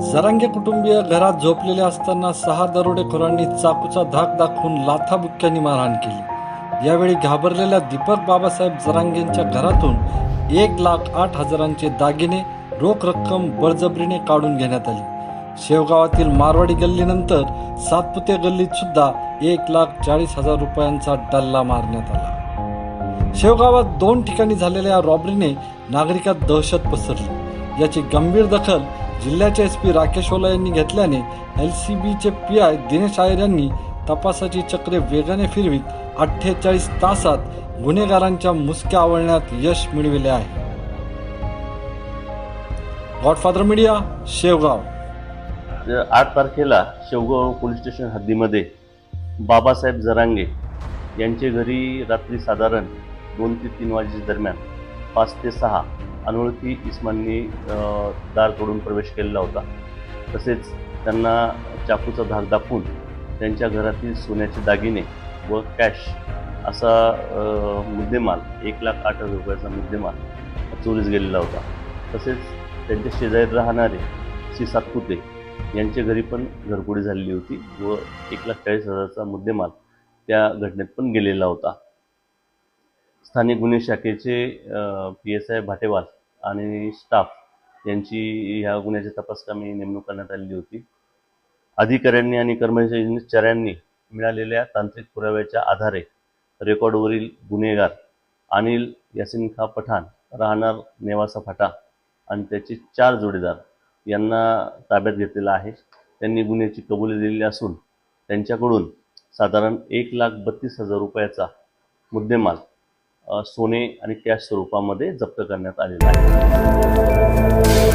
जरांगे कुटुंबीय घरात झोपलेले असताना सहा दरोडेखोरांनी चाकूचा धाक दाखवून लाथाबुक्क्यांनी मारहाण केली. यावेळी घाबरलेल्या दीपक बाबासाहेब जरांगेंच्या घरातून एक लाख आठ हजारांचे दागिने रोख रक्कम बळजबरीने काढून घेण्यात आली. शेवगावातील मारवाडी गल्लीनंतर सातपुते गल्लीत सुद्धा एक लाख चाळीस हजार रुपयांचा डल्ला मारण्यात आला. शेवगावात दोन ठिकाणी झालेल्या या रॉबरीने नागरिकात दहशत पसरली. याची गंभीर दखल जिल्ह्याचे एस पी राकेश ओला यांनी घेतल्याने एल सी बीचे पी आय दिनेश आयर यांनी तपासाची चक्रे वेगाने फिरवीत अठ्ठेचाळीस तासात गुन्हेगारांच्या मुसक्या आवळण्यात यश मिळविले आहे. Godfather media Shevgaon. आठ तारखेला शेवगाव पोलीस स्टेशन हद्दीमध्ये बाबासाहेब जरांगे यांचे घरी रात्री साधारण दोन ते तीन वाजेच्या दरम्यान पाच ते सहा अनोळखी इस्मांनी दार तोडून प्रवेश केलेला होता. तसेच त्यांना चाकूचा धाक दाखवून त्यांच्या घरातील सोन्याचे दागिने व कॅश असा मुद्देमाल एक लाख आठ हजार रुपयाचा मुद्देमाल चोरीस गेलेला होता. तसेच त्यांच्या शेजारी राहणारे श्री सातपुते यांच्या घरी पण घरगुडी झालेली होती व एक लाख चाळीस हजाराचा मुद्देमाल त्या घटनेत पण गेलेला होता. स्थानिक गुन्हे शाखेचे पी एस आय भाटेवाल आणि स्टाफ यांची ह्या गुन्ह्याची तपासकामी नेमणूक करण्यात आलेली होती. अधिकाऱ्यांनी आणि कर्मचाऱ्यांनी मिळालेल्या तांत्रिक पुराव्याच्या आधारे रेकॉर्डवरील गुन्हेगार अनिल यासिन खा पठाण राहणार नेवासा फाटा आणि त्याचे चार जोडीदार यांना ताब्यात घेतलेला आहे. त्यांनी गुन्ह्याची कबुली दिलेली असून त्यांच्याकडून साधारण एक लाख बत्तीस हजार रुपयाचा मुद्देमाल सोने आणि कॅश स्वरूपामध्ये जप्त करण्यात आलेलं आहे.